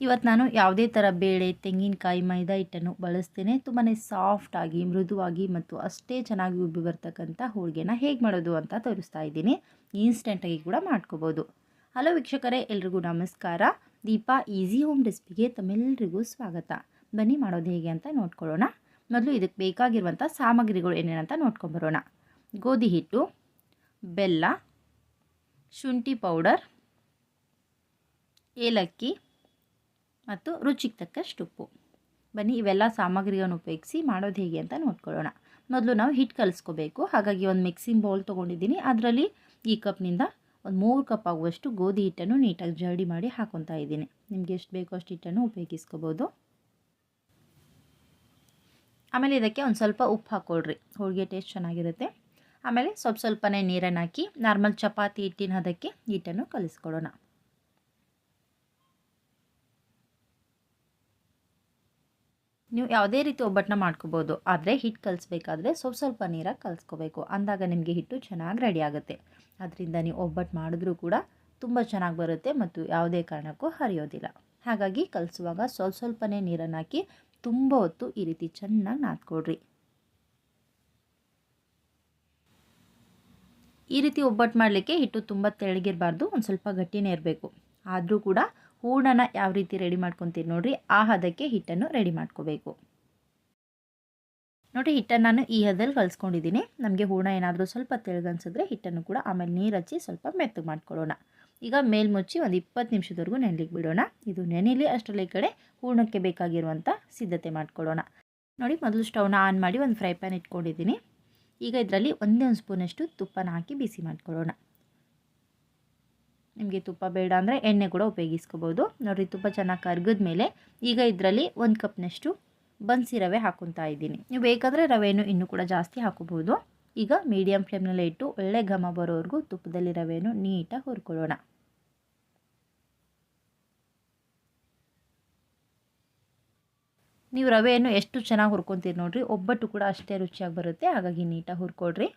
ಇವತ್ತು ನಾನು ಯಾವುದೇ ಥರ ಬೇಳೆ, ತೆಂಗಿನಕಾಯಿ, ಮೈದಾ ಹಿಟ್ಟನ್ನು ಬಳಸ್ತೇನೆ. ತುಂಬಾ ಸಾಫ್ಟಾಗಿ ಮೃದುವಾಗಿ ಮತ್ತು ಅಷ್ಟೇ ಚೆನ್ನಾಗಿ ಉಬ್ಬಿ ಬರ್ತಕ್ಕಂಥ ಹೋಳಿಗೆನ ಹೇಗೆ ಮಾಡೋದು ಅಂತ ತೋರಿಸ್ತಾ ಇದ್ದೀನಿ. ಇನ್ಸ್ಟೆಂಟಾಗಿ ಕೂಡ ಮಾಡ್ಕೋಬೋದು. ಹಲೋ ವೀಕ್ಷಕರೇ, ಎಲ್ರಿಗೂ ನಮಸ್ಕಾರ. ದೀಪಾ ಈಸಿ ಹೋಮ್ ರೆಸಿಪಿಗೆ ತಮ್ಮೆಲ್ಲರಿಗೂ ಸ್ವಾಗತ. ಬನ್ನಿ ಮಾಡೋದು ಹೇಗೆ ಅಂತ ನೋಡ್ಕೊಳ್ಳೋಣ. ಮೊದಲು ಇದಕ್ಕೆ ಬೇಕಾಗಿರುವಂಥ ಸಾಮಗ್ರಿಗಳು ಏನೇನಂತ ನೋಡ್ಕೊಂಬರೋಣ ಗೋಧಿ ಹಿಟ್ಟು, ಬೆಲ್ಲ, ಶುಂಠಿ ಪೌಡರ್, ಏಲಕ್ಕಿ ಮತ್ತು ರುಚಿಗೆ ತಕ್ಕಷ್ಟು ಉಪ್ಪು. ಬನ್ನಿ, ಇವೆಲ್ಲ ಸಾಮಗ್ರಿಗಳನ್ನು ಉಪಯೋಗಿಸಿ ಮಾಡೋದು ಹೇಗೆ ಅಂತ ನೋಡ್ಕೊಳ್ಳೋಣ. ಮೊದಲು ನಾವು ಹಿಟ್ಟು ಕಲಿಸ್ಕೋಬೇಕು. ಹಾಗಾಗಿ ಒಂದು ಮಿಕ್ಸಿಂಗ್ ಬೌಲ್ ತೊಗೊಂಡಿದ್ದೀನಿ. ಅದರಲ್ಲಿ ಈ ಕಪ್ನಿಂದ ಒಂದು ಮೂರು ಕಪ್ ಆಗುವಷ್ಟು ಗೋಧಿ ಹಿಟ್ಟನ್ನು ನೀಟಾಗಿ ಜರಡಿ ಮಾಡಿ ಹಾಕೊತಾ ಇದ್ದೀನಿ. ನಿಮಗೆ ಎಷ್ಟು ಬೇಕೋ ಅಷ್ಟು ಹಿಟ್ಟನ್ನು ಉಪಯೋಗಿಸ್ಕೋಬೋದು. ಆಮೇಲೆ ಇದಕ್ಕೆ ಒಂದು ಸ್ವಲ್ಪ ಉಪ್ಪು ಹಾಕ್ಕೊಳ್ರಿ ಹೋಳಿಗೆ ಟೇಸ್ಟ್ ಚೆನ್ನಾಗಿರುತ್ತೆ. ಆಮೇಲೆ ಸ್ವಲ್ಪ ಸ್ವಲ್ಪನೇ ನೀರನ್ನು ಹಾಕಿ ನಾರ್ಮಲ್ ಚಪಾತಿ ಹಿಟ್ಟಿನ ಅದಕ್ಕೆ ಹಿಟ್ಟನ್ನು ಕಲಿಸ್ಕೊಳ್ಳೋಣ ನೀವು ಯಾವುದೇ ರೀತಿ ಒಬ್ಬಟ್ಟನ್ನ ಮಾಡ್ಕೋಬೋದು, ಆದರೆ ಹಿಟ್ಟು ಕಲಿಸ್ಬೇಕಾದ್ರೆ ಸ್ವಲ್ಪ ಸ್ವಲ್ಪ ನೀರಾಗಿ ಕಲಿಸ್ಕೋಬೇಕು. ಅಂದಾಗ ನಿಮಗೆ ಹಿಟ್ಟು ಚೆನ್ನಾಗಿ ರೆಡಿ ಆಗುತ್ತೆ. ಅದರಿಂದ ನೀವು ಒಬ್ಬಟ್ಟು ಮಾಡಿದ್ರೂ ಕೂಡ ತುಂಬ ಚೆನ್ನಾಗಿ ಬರುತ್ತೆ ಮತ್ತು ಯಾವುದೇ ಕಾರಣಕ್ಕೂ ಹರಿಯೋದಿಲ್ಲ. ಹಾಗಾಗಿ ಕಲಿಸುವಾಗ ಸ್ವಲ್ಪ ಸ್ವಲ್ಪನೇ ನೀರನ್ನು ಹಾಕಿ ತುಂಬ ಹೊತ್ತು ಈ ರೀತಿ ಚೆನ್ನಾಗಿ ನಾದ್ಕೊಡ್ರಿ ಈ ರೀತಿ ಒಬ್ಬಟ್ಟು ಮಾಡಲಿಕ್ಕೆ ಹಿಟ್ಟು ತುಂಬ ತೆಳಗಿರಬಾರ್ದು, ಒಂದು ಸ್ವಲ್ಪ ಗಟ್ಟಿನೇ ಇರಬೇಕು. ಆದರೂ ಕೂಡ ಹೂರಣನ ಯಾವ ರೀತಿ ರೆಡಿ ಮಾಡ್ಕೊತೀರಿ ನೋಡಿರಿ? ಆ ಹದಕ್ಕೆ ಹಿಟ್ಟನ್ನು ರೆಡಿ ಮಾಡ್ಕೋಬೇಕು. ನೋಡಿ ಹಿಟ್ಟನ್ನು ನಾನು ಈ ಹದಲ್ಲಿ ಕಲ್ಸ್ಕೊಂಡಿದ್ದೀನಿ ನಮಗೆ ಹೂರ್ಣ ಏನಾದರೂ ಸ್ವಲ್ಪ ತೆಳಗನ್ಸಿದ್ರೆ ಹಿಟ್ಟನ್ನು ಕೂಡ ಆಮೇಲೆ ನೀರು ಹಚ್ಚಿ ಸ್ವಲ್ಪ ಮೆತ್ತಗೆ ಮಾಡ್ಕೊಳ್ಳೋಣ. ಈಗ ಮೇಲ್ಮುಚ್ಚಿ ಒಂದು ಇಪ್ಪತ್ತು ನಿಮಿಷದವರೆಗೂ ನೆನಲಿಕ್ಕೆ ಬಿಡೋಣ. ಇದು ನೆನೆಲಿ ಅಷ್ಟರಲ್ಲಿ ಈ ಕಡೆ ಹೂರ್ಣಕ್ಕೆ ಬೇಕಾಗಿರುವಂಥ ಸಿದ್ಧತೆ ಮಾಡ್ಕೊಳ್ಳೋಣ. ನೋಡಿ, ಮೊದಲು ಸ್ಟೌನ ಆನ್ ಮಾಡಿ ಒಂದು ಫ್ರೈ ಪ್ಯಾನ್ ಇಟ್ಕೊಂಡಿದ್ದೀನಿ ಈಗ ಇದರಲ್ಲಿ ಒಂದೇ ಒಂದು ಸ್ಪೂನಷ್ಟು ತುಪ್ಪನ ಹಾಕಿ ಬಿಸಿ ಮಾಡ್ಕೊಳ್ಳೋಣ. ನಿಮಗೆ ತುಪ್ಪ ಬೇಡ ಅಂದರೆ ಎಣ್ಣೆ ಕೂಡ ಉಪಯೋಗಿಸ್ಕೋಬೋದು. ನೋಡಿರಿ, ತುಪ್ಪ ಚೆನ್ನಾಗಿ ಕರ್ಗಿದ ಮೇಲೆ ಈಗ ಇದರಲ್ಲಿ ಒಂದು ಕಪ್ನಷ್ಟು ಬನ್ಸಿ ರವೆ ಹಾಕೊತಾ ಇದ್ದೀನಿ. ನೀವು ಬೇಕಾದರೆ ರವೆಯನ್ನು ಇನ್ನೂ ಕೂಡ ಜಾಸ್ತಿ ಹಾಕೋಬೋದು. ಈಗ ಮೀಡಿಯಮ್ ಫ್ಲೇಮ್ನಲ್ಲೇ ಇಟ್ಟು ಒಳ್ಳೆ ಘಮ ಬರೋವರೆಗೂ ತುಪ್ಪದಲ್ಲಿ ರವೆಯನ್ನು ನೀಟಾಗಿ ಹುರ್ಕೊಳ್ಳೋಣ. ನೀವು ರವೆಯನ್ನು ಎಷ್ಟು ಚೆನ್ನಾಗಿ ಹುರ್ಕೊತೀರಿ ನೋಡಿರಿ, ಒಬ್ಬಟ್ಟು ಕೂಡ ಅಷ್ಟೇ ರುಚಿಯಾಗಿ ಬರುತ್ತೆ, ಹಾಗಾಗಿ ನೀಟಾಗಿ ಹುರ್ಕೊಳ್ರಿ.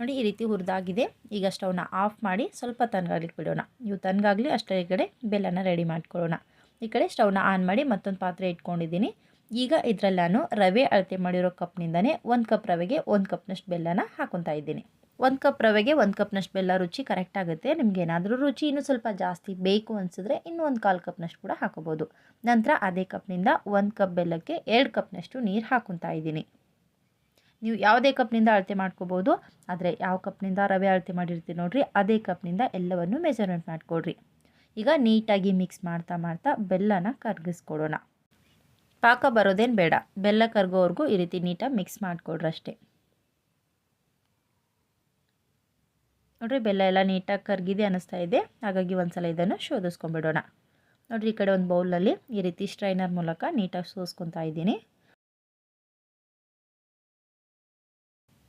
ನೋಡಿ ಈ ರೀತಿ ಹುರಿದಾಗಿದೆ. ಈಗ ಸ್ಟವ್ನ ಆಫ್ ಮಾಡಿ ಸ್ವಲ್ಪ ತನ್ಗಾಗ್ಲಿಕ್ಕೆ ಬಿಡೋಣ. ನೀವು ತನ್ಗಾಗಲಿ ಅಷ್ಟೇ ಈ ಕಡೆ ಬೆಲ್ಲನ ರೆಡಿ ಮಾಡ್ಕೊಳ್ಳೋಣ. ಈ ಕಡೆ ಸ್ಟವ್ನ ಆನ್ ಮಾಡಿ ಮತ್ತೊಂದು ಪಾತ್ರೆ ಇಟ್ಕೊಂಡಿದ್ದೀನಿ. ಈಗ ಇದರಲ್ಲಿ ನಾನು ರವೆ ಅಳತೆ ಮಾಡಿರೋ ಕಪ್ನಿಂದನೇ ಒಂದು ಕಪ್ ರವೆಗೆ ಒಂದು ಕಪ್ನಷ್ಟು ಬೆಲ್ಲನ ಹಾಕೊತಾ ಇದ್ದೀನಿ. ಒಂದು ಕಪ್ ರವೆಗೆ ಒಂದು ಕಪ್ನಷ್ಟು ಬೆಲ್ಲ ರುಚಿ ಕರೆಕ್ಟ್ ಆಗುತ್ತೆ. ನಿಮ್ಗೆ ಏನಾದರೂ ರುಚಿ ಇನ್ನೂ ಸ್ವಲ್ಪ ಜಾಸ್ತಿ ಬೇಕು ಅನಿಸಿದ್ರೆ ಇನ್ನೂ ಒಂದು ಕಾಲು ಕಪ್ನಷ್ಟು ಕೂಡ ಹಾಕೋಬೋದು. ನಂತರ ಅದೇ ಕಪ್ನಿಂದ ಒಂದು ಕಪ್ ಬೆಲ್ಲಕ್ಕೆ ಎರಡು ಕಪ್ನಷ್ಟು ನೀರು ಹಾಕೊತಾ ಇದ್ದೀನಿ. ನೀವು ಯಾವುದೇ ಕಪ್ನಿಂದ ಅಳತೆ ಮಾಡ್ಕೋಬೋದು, ಆದರೆ ಯಾವ ಕಪ್ನಿಂದ ರವೆ ಅಳತೆ ಮಾಡಿರ್ತೀವಿ ನೋಡಿರಿ, ಅದೇ ಕಪ್ನಿಂದ ಎಲ್ಲವನ್ನು ಮೆಜರ್ಮೆಂಟ್ ಮಾಡಿಕೊಡ್ರಿ. ಈಗ ನೀಟಾಗಿ ಮಿಕ್ಸ್ ಮಾಡ್ತಾ ಮಾಡ್ತಾ ಬೆಲ್ಲನ ಕರ್ಗಿಸ್ಕೊಡೋಣ. ಪಾಕ ಬರೋದೇನು ಬೇಡ, ಬೆಲ್ಲ ಕರ್ಗೋವರೆಗೂ ಈ ರೀತಿ ನೀಟಾಗಿ ಮಿಕ್ಸ್ ಮಾಡಿಕೊಡ್ರಿ ಅಷ್ಟೇ. ನೋಡಿರಿ, ಬೆಲ್ಲ ಎಲ್ಲ ನೀಟಾಗಿ ಕರ್ಗಿದೆ ಅನ್ನಿಸ್ತಾ ಇದೆ, ಹಾಗಾಗಿ ಒಂದು ಸಲ ಇದನ್ನು ಶೋಧಿಸ್ಕೊಂಡ್ಬಿಡೋಣ. ನೋಡಿರಿ, ಈ ಕಡೆ ಒಂದು ಬೌಲಲ್ಲಿ ಈ ರೀತಿ ಸ್ಟ್ರೈನರ್ ಮೂಲಕ ನೀಟಾಗಿ ಸೋಸ್ಕೊತಾ ಇದ್ದೀನಿ.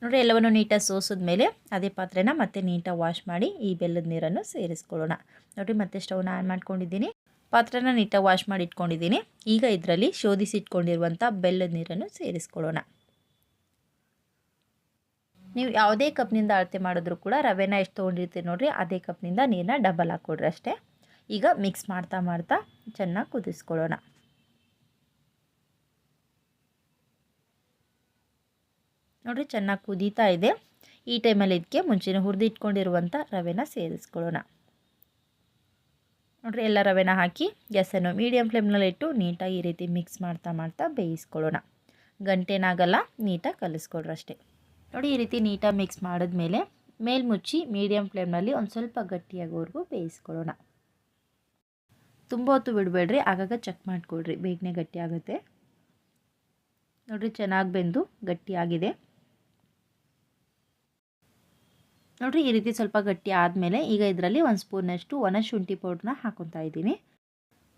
ನೋಡಿರಿ ಎಲ್ಲವನ್ನು ನೀಟಾಗಿ ಸೋಸಿದ ಮೇಲೆ ಅದೇ ಪಾತ್ರೆನ ಮತ್ತೆ ನೀಟಾಗಿ ವಾಶ್ ಮಾಡಿ ಈ ಬೆಲ್ಲದ ನೀರನ್ನು ಸೇರಿಸ್ಕೊಳ್ಳೋಣ. ನೋಡಿರಿ ಮತ್ತೆ ಸ್ಟವ್ನ ಆನ್ ಮಾಡ್ಕೊಂಡಿದ್ದೀನಿ. ಪಾತ್ರೆನ ನೀಟಾಗಿ ವಾಶ್ ಮಾಡಿ ಇಟ್ಕೊಂಡಿದ್ದೀನಿ. ಈಗ ಇದರಲ್ಲಿ ಶೋಧಿಸಿಟ್ಕೊಂಡಿರುವಂಥ ಬೆಲ್ಲದ ನೀರನ್ನು ಸೇರಿಸ್ಕೊಳ್ಳೋಣ. ನೀವು ಯಾವುದೇ ಕಪ್ನಿಂದ ಅಳತೆ ಮಾಡಿದ್ರು ಕೂಡ ರವೆನ ಎಷ್ಟು ತೊಗೊಂಡಿರ್ತೀರಿ ನೋಡಿರಿ, ಅದೇ ಕಪ್ನಿಂದ ನೀರನ್ನ ಡಬಲ್ ಹಾಕ್ಕೊಡ್ರಿ ಅಷ್ಟೇ. ಈಗ ಮಿಕ್ಸ್ ಮಾಡ್ತಾ ಮಾಡ್ತಾ ಚೆನ್ನಾಗಿ ಕುದಿಸ್ಕೊಳ್ಳೋಣ. ನೋಡಿರಿ, ಚೆನ್ನಾಗಿ ಕುದೀತಾ ಇದೆ. ಈ ಟೈಮಲ್ಲಿ ಇದಕ್ಕೆ ಮುಂಚೆನೇ ಹುರಿದಿಟ್ಕೊಂಡಿರುವಂಥ ರವೆನ ಸೇರಿಸ್ಕೊಳ್ಳೋಣ. ನೋಡಿರಿ, ಎಲ್ಲ ರವೆನ ಹಾಕಿ ಗ್ಯಾಸನ್ನು ಮೀಡಿಯಮ್ ಫ್ಲೇಮ್ನಲ್ಲಿ ಇಟ್ಟು ನೀಟಾಗಿ ಈ ರೀತಿ ಮಿಕ್ಸ್ ಮಾಡ್ತಾ ಮಾಡ್ತಾ ಬೇಯಿಸ್ಕೊಳ್ಳೋಣ. ಗಂಟೆನಾಗಲ್ಲ, ನೀಟಾಗಿ ಕಲಿಸ್ಕೊಡ್ರಿ ಅಷ್ಟೇ ನೋಡಿ, ಈ ರೀತಿ ನೀಟಾಗಿ ಮಿಕ್ಸ್ ಮಾಡಿದ್ಮೇಲೆ ಮೇಲ್ಮುಚ್ಚಿ ಮೀಡಿಯಮ್ ಫ್ಲೇಮ್ನಲ್ಲಿ ಒಂದು ಸ್ವಲ್ಪ ಗಟ್ಟಿಯಾಗೋವರೆಗೂ ಬೇಯಿಸ್ಕೊಳ್ಳೋಣ. ತುಂಬ ಹೊತ್ತು ಬಿಡಬೇಡ್ರಿ, ಆಗಾಗ ಚೆಕ್ ಮಾಡಿಕೊಡ್ರಿ ಬೇಗನೆ ಗಟ್ಟಿ ಆಗುತ್ತೆ ನೋಡಿರಿ, ಚೆನ್ನಾಗಿ ಬೆಂದು ಗಟ್ಟಿಯಾಗಿದೆ. ನೋಡಿರಿ ಈ ರೀತಿ ಸ್ವಲ್ಪ ಗಟ್ಟಿ ಆದಮೇಲೆ ಈಗ ಇದರಲ್ಲಿ ಒಂದು ಸ್ಪೂನಷ್ಟು ಒಣ ಶುಂಠಿ ಪೌಡ್ರನ್ನ ಹಾಕೊತಾ ಇದ್ದೀನಿ.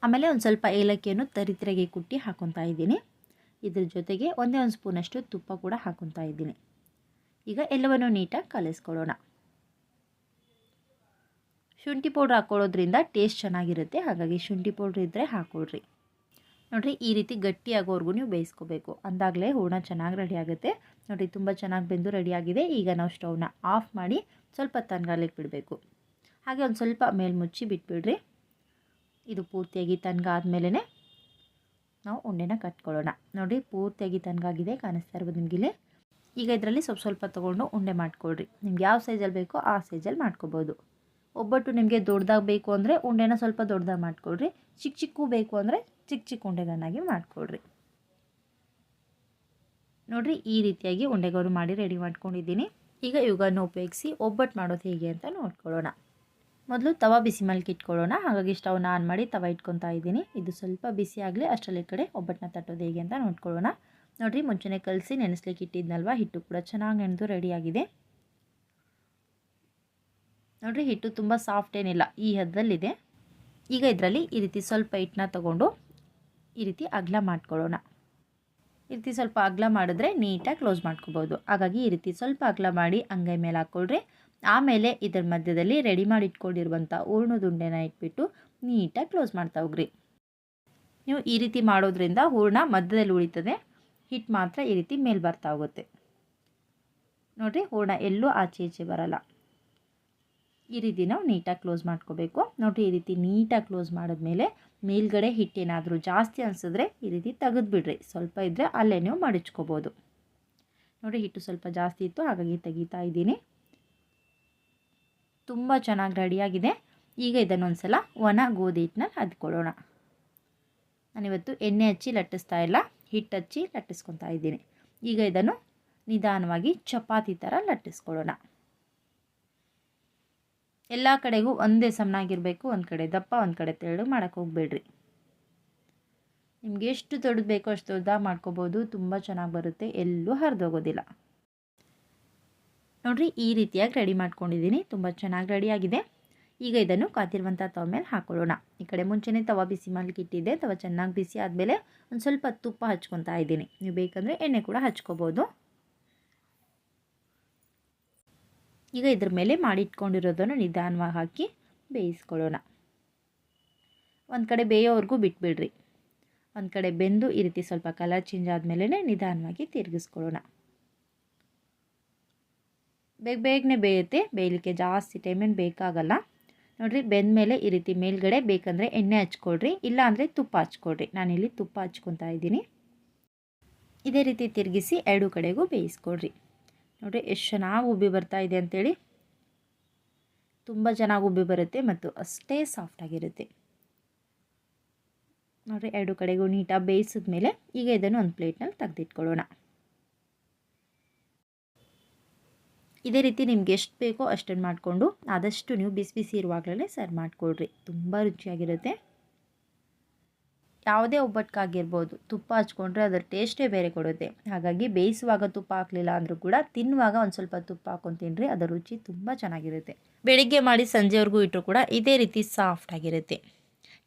ಆಮೇಲೆ ಒಂದು ಸ್ವಲ್ಪ ಏಲಕ್ಕಿಯನ್ನು ತರಿತರಿಗೆ ಕುಟ್ಟಿ ಹಾಕೊತಾ ಇದ್ದೀನಿ. ಇದ್ರ ಜೊತೆಗೆ ಒಂದೇ ಒಂದು ಸ್ಪೂನಷ್ಟು ತುಪ್ಪ ಕೂಡ ಹಾಕೊತಾ ಇದ್ದೀನಿ. ಈಗ ಎಲ್ಲವನ್ನು ನೀಟಾಗಿ ಕಲಿಸ್ಕೊಳ್ಳೋಣ. ಶುಂಠಿ ಪೌಡ್ರ್ ಹಾಕೊಳ್ಳೋದ್ರಿಂದ ಟೇಸ್ಟ್ ಚೆನ್ನಾಗಿರುತ್ತೆ, ಹಾಗಾಗಿ ಶುಂಠಿ ಪೌಡ್ರ್ ಇದ್ದರೆ ಹಾಕ್ಕೊಳ್ರಿ ನೋಡಿರಿ ಈ ರೀತಿ ಗಟ್ಟಿಯಾಗೋವರೆಗೂ ನೀವು ಬೇಯಿಸ್ಕೋಬೇಕು. ಅಂದಾಗಲೇ ಹೂರ್ಣ ಚೆನ್ನಾಗಿ ರೆಡಿ ಆಗುತ್ತೆ. ನೋಡಿ, ತುಂಬ ಚೆನ್ನಾಗಿ ಬೆಂದು ರೆಡಿಯಾಗಿದೆ ಈಗ ನಾವು ಸ್ಟೌವ್ನ ಆಫ್ ಮಾಡಿ ಸ್ವಲ್ಪ ತನ್ಗಾಲಿಗೆ ಬಿಡಬೇಕು. ಹಾಗೆ ಒಂದು ಸ್ವಲ್ಪ ಮೇಲೆ ಮುಚ್ಚಿ ಬಿಟ್ಬಿಡ್ರಿ. ಇದು ಪೂರ್ತಿಯಾಗಿ ತನ್ಗಾದ್ಮೇಲೆ ನಾವು ಉಂಡೆನ ಕಟ್ಕೊಳ್ಳೋಣ. ನೋಡಿ, ಪೂರ್ತಿಯಾಗಿ ತನ್ಗಾಗಿದೆ, ಕಾಣಿಸ್ತಾ ಇರ್ಬೋದು ನಿಮಗಿಲ್ಲಿ ಈಗ ಇದರಲ್ಲಿ ಸ್ವಲ್ಪ ಸ್ವಲ್ಪ ತೊಗೊಂಡು ಉಂಡೆ ಮಾಡ್ಕೊಳ್ರಿ. ನಿಮ್ಗೆ ಯಾವ ಸೈಜಲ್ಲಿ ಬೇಕೋ ಆ ಸೈಜಲ್ಲಿ ಮಾಡ್ಕೋಬೋದು. ಒಬ್ಬಟ್ಟು ನಿಮಗೆ ದೊಡ್ಡದಾಗಿ ಬೇಕು ಅಂದರೆ ಉಂಡೆನ ಸ್ವಲ್ಪ ದೊಡ್ಡದಾಗಿ ಮಾಡ್ಕೊಳ್ರಿ. ಚಿಕ್ಕ ಚಿಕ್ಕೂ ಬೇಕು ಅಂದರೆ ಚಿಕ್ಕ ಚಿಕ್ಕ ಉಂಡೆಗಳನ್ನಾಗಿ ಮಾಡ್ಕೊಳ್ರಿ. ನೋಡಿರಿ ಈ ರೀತಿಯಾಗಿ ಉಂಡೆಗವರು ಮಾಡಿ ರೆಡಿ ಮಾಡ್ಕೊಂಡಿದ್ದೀನಿ. ಈಗ ಇವುಗಳನ್ನು ಉಪಯೋಗಿಸಿ ಒಬ್ಬಟ್ಟು ಮಾಡೋದು ಹೇಗೆ ಅಂತ ನೋಡ್ಕೊಳ್ಳೋಣ. ಮೊದಲು ತವ ಬಿಸಿ ಮಲ್ಕಿ ಇಟ್ಕೊಳ್ಳೋಣ. ಹಾಗಾಗಿ ಸ್ಟವ್ನ ಆನ್ ಮಾಡಿ ತವ ಇಟ್ಕೊತಾ ಇದ್ದೀನಿ. ಇದು ಸ್ವಲ್ಪ ಬಿಸಿ ಆಗಲಿ ಅಷ್ಟರಲ್ಲಿ ಕಡೆ ಒಬ್ಬಟ್ಟನ್ನ ತಟ್ಟೋದು ಹೇಗೆ ಅಂತ ನೋಡ್ಕೊಳ್ಳೋಣ. ನೋಡಿರಿ ಮುಂಚೆನೇ ಕಲಸಿ ನೆನೆಸ್ಲಿಕ್ಕೆ ಇಟ್ಟಿದ್ನಲ್ವ? ಹಿಟ್ಟು ಕೂಡ ಚೆನ್ನಾಗಿ ನೆನೆದು ರೆಡಿಯಾಗಿದೆ ನೋಡಿರಿ ಹಿಟ್ಟು ತುಂಬ ಸಾಫ್ಟ್ ಏನಿಲ್ಲ, ಈ ಹದ್ದಲ್ಲಿದೆ. ಈಗ ಇದರಲ್ಲಿ ಈ ರೀತಿ ಸ್ವಲ್ಪ ಹಿಟ್ಟನ್ನ ತಗೊಂಡು ಈ ರೀತಿ ಅಗಲ ಮಾಡ್ಕೊಳ್ಳೋಣ. ಈ ರೀತಿ ಸ್ವಲ್ಪ ಅಗಲ ಮಾಡಿದ್ರೆ ನೀಟಾಗಿ ಕ್ಲೋಸ್ ಮಾಡ್ಕೋಬೋದು. ಹಾಗಾಗಿ ಈ ರೀತಿ ಸ್ವಲ್ಪ ಅಗಲ ಮಾಡಿ ಅಂಗೈ ಮೇಲೆ ಹಾಕ್ಕೊಳ್ರಿ ಆಮೇಲೆ ಇದರ ಮಧ್ಯದಲ್ಲಿ ರೆಡಿ ಮಾಡಿ ಇಟ್ಕೊಂಡಿರುವಂಥ ಹೂರ್ಣದುಂಡೆನ ಇಟ್ಬಿಟ್ಟು ನೀಟಾಗಿ ಕ್ಲೋಸ್ ಮಾಡ್ತಾ ಹೋಗ್ರಿ. ನೀವು ಈ ರೀತಿ ಮಾಡೋದ್ರಿಂದ ಹೂರ್ಣ ಮಧ್ಯದಲ್ಲಿ ಉಳಿತದೆ ಹಿಟ್ಟು ಮಾತ್ರ ಈ ರೀತಿ ಮೇಲೆ ಬರ್ತಾ ಹೋಗುತ್ತೆ. ನೋಡಿರಿ, ಹೂರ್ಣ ಎಲ್ಲೂ ಆಚೆ ಈಚೆ ಬರಲ್ಲ. ಈ ರೀತಿ ನಾವು ನೀಟಾಗಿ ಕ್ಲೋಸ್ ಮಾಡ್ಕೋಬೇಕು. ನೋಡಿರಿ, ಈ ರೀತಿ ನೀಟಾಗಿ ಕ್ಲೋಸ್ ಮಾಡಿದ್ಮೇಲೆ ಮೇಲ್ಗಡೆ ಹಿಟ್ಟೇನಾದರೂ ಜಾಸ್ತಿ ಅನಿಸಿದ್ರೆ ಈ ರೀತಿ ತೆಗೆದುಬಿಡ್ರಿ. ಸ್ವಲ್ಪ ಇದ್ದರೆ ಅಲ್ಲೇ ನೀವು ಮಡಿಚ್ಕೋಬೋದು. ನೋಡಿ ಹಿಟ್ಟು ಸ್ವಲ್ಪ ಜಾಸ್ತಿ ಇತ್ತು, ಹಾಗಾಗಿ ತೆಗಿತಾ ಇದ್ದೀನಿ. ತುಂಬ ಚೆನ್ನಾಗಿ ರೆಡಿಯಾಗಿದೆ. ಈಗ ಇದನ್ನೊಂದು ಸಲ ಒಣ ಗೋಧಿ ಹಿಟ್ಟನ್ನ ಹದ್ಕೊಳ್ಳೋಣ. ನಾನಿವತ್ತು ಎಣ್ಣೆ ಹಚ್ಚಿ ಲಟ್ಟಿಸ್ತಾ ಇಲ್ಲ ಹಿಟ್ಟು ಹಚ್ಚಿ ಲಟ್ಟಿಸ್ಕೊತಾ ಇದ್ದೀನಿ. ಈಗ ಇದನ್ನು ನಿಧಾನವಾಗಿ ಚಪಾತಿ ಥರ ಲಟ್ಟಿಸ್ಕೊಳ್ಳೋಣ. ಎಲ್ಲ ಕಡೆಗೂ ಒಂದೇ ಸಮನಾಗಿರಬೇಕು ಒಂದು ಕಡೆ ದಪ್ಪ, ಒಂದು ಕಡೆ ತೆಳು ಮಾಡೋಕೆ ಹೋಗಬೇಡ್ರಿ. ನಿಮ್ಗೆ ಎಷ್ಟು ದೊಡ್ಡದು ಬೇಕೋ ಅಷ್ಟು ದೊಡ್ಡದಾಗಿ ಮಾಡ್ಕೋಬೋದು, ತುಂಬ ಚೆನ್ನಾಗಿ ಬರುತ್ತೆ, ಎಲ್ಲೂ ಹರಿದೋಗೋದಿಲ್ಲ ನೋಡಿರಿ, ಈ ರೀತಿಯಾಗಿ ರೆಡಿ ಮಾಡ್ಕೊಂಡಿದ್ದೀನಿ, ತುಂಬ ಚೆನ್ನಾಗಿ ರೆಡಿಯಾಗಿದೆ ಈಗ ಇದನ್ನು ಕಾತಿರುವಂಥ ತವ ಮೇಲೆ ಹಾಕೊಳ್ಳೋಣ. ಈ ಕಡೆ ಮುಂಚೆನೇ ತವ ಬಿಸಿ ಮಾಡ್ಲಿಕ್ಕೆ ಇಟ್ಟಿದ್ದೆ, ತವ ಚೆನ್ನಾಗಿ ಬಿಸಿ ಆದಮೇಲೆ ಒಂದು ಸ್ವಲ್ಪ ತುಪ್ಪ ಹಚ್ಕೊತಾ ಇದ್ದೀನಿ. ನೀವು ಬೇಕಂದರೆ ಎಣ್ಣೆ ಕೂಡ ಹಚ್ಕೋಬೋದು. ಈಗ ಇದ್ರ ಮೇಲೆ ಮಾಡಿಟ್ಕೊಂಡಿರೋದನ್ನು ನಿಧಾನವಾಗಿ ಹಾಕಿ ಬೇಯಿಸ್ಕೊಳ್ಳೋಣ. ಒಂದು ಕಡೆ ಬೇಯೋವರೆಗೂ ಬಿಟ್ಬಿಡ್ರಿ. ಒಂದು ಕಡೆ ಬೆಂದು ಈ ರೀತಿ ಸ್ವಲ್ಪ ಕಲರ್ ಚೇಂಜ್ ಆದಮೇಲೆ ನಿಧಾನವಾಗಿ ತಿರುಗಿಸ್ಕೊಳ್ಳೋಣ. ಬೇಗ ಬೇಗನೆ ಬೇಯುತ್ತೆ. ಬೇಯಲಿಕ್ಕೆ ಜಾಸ್ತಿ ಟೈಮೇನು ಬೇಕಾಗಲ್ಲ. ನೋಡಿರಿ ಬೆಂದ ಮೇಲೆ ಈ ರೀತಿ ಮೇಲ್ಗಡೆ ಬೇಕಂದರೆ ಎಣ್ಣೆ ಹಚ್ಕೊಳ್ರಿ ಇಲ್ಲ ಅಂದರೆ ತುಪ್ಪ ಹಚ್ಕೊಳ್ರಿ. ನಾನಿಲ್ಲಿ ತುಪ್ಪ ಹಚ್ಕೊತಾ ಇದ್ದೀನಿ. ಇದೇ ರೀತಿ ತಿರುಗಿಸಿ ಎರಡೂ ಕಡೆಗೂ ಬೇಯಿಸ್ಕೊಳ್ರಿ. ನೋಡಿರಿ, ಎಷ್ಟು ಚೆನ್ನಾಗಿ ಉಬ್ಬಿ ಬರ್ತಾ ಇದೆ ಅಂಥೇಳಿ ತುಂಬ ಚೆನ್ನಾಗಿ ಉಬ್ಬಿ ಬರುತ್ತೆ ಮತ್ತು ಅಷ್ಟೇ ಸಾಫ್ಟಾಗಿರುತ್ತೆ ನೋಡಿರಿ, ಎರಡು ಕಡೆಗೂ ನೀಟಾಗಿ ಬೇಯಿಸಿದ ಮೇಲೆ ಈಗ ಇದನ್ನು ಒಂದು ಪ್ಲೇಟ್ನಲ್ಲಿ ತೆಗೆದಿಟ್ಕೊಳ್ಳೋಣ. ಇದೇ ರೀತಿ ನಿಮ್ಗೆ ಎಷ್ಟು ಬೇಕೋ ಅಷ್ಟನ್ನು ಮಾಡಿಕೊಂಡು ಆದಷ್ಟು ನೀವು ಬಿಸಿ ಬಿಸಿ ಇರುವಾಗಲೇ ಸರ್ವ್ ಮಾಡಿಕೊಡ್ರಿ ತುಂಬ ರುಚಿಯಾಗಿರುತ್ತೆ. ಯಾವುದೇ ಒಬ್ಬಟ್ಟಿಗಾಗಿರ್ಬೋದು ತುಪ್ಪ ಹಚ್ಕೊಂಡ್ರೆ ಅದರ ಟೇಸ್ಟೇ ಬೇರೆ ಕೊಡುತ್ತೆ. ಹಾಗಾಗಿ ಬೇಯಿಸುವಾಗ ತುಪ್ಪ ಹಾಕಲಿಲ್ಲ ಅಂದರೂ ಕೂಡ ತಿನ್ನುವಾಗ ಒಂದು ಸ್ವಲ್ಪ ತುಪ್ಪ ಹಾಕೊಂಡು ತಿನ್ನಿರಿ ಅದರ ರುಚಿ ತುಂಬ ಚೆನ್ನಾಗಿರುತ್ತೆ. ಬೆಳಿಗ್ಗೆ ಮಾಡಿ ಸಂಜೆವರೆಗೂ ಇಟ್ಟರು ಕೂಡ ಇದೇ ರೀತಿ ಸಾಫ್ಟ್ ಆಗಿರುತ್ತೆ.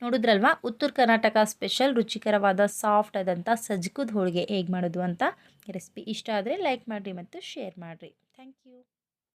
ನೋಡಿದ್ರಲ್ವಾ, ಉತ್ತರ ಕರ್ನಾಟಕ ಸ್ಪೆಷಲ್ ರುಚಿಕರವಾದ ಸಾಫ್ಟ್ ಆದಂಥ ಸಜ್ಕದ ಹೋಳಿಗೆ ಹೇಗೆ ಮಾಡೋದು ಅಂತ. ರೆಸಿಪಿ ಇಷ್ಟ ಆದರೆ ಲೈಕ್ ಮಾಡಿರಿ ಮತ್ತು ಶೇರ್ ಮಾಡಿರಿ. Thank you.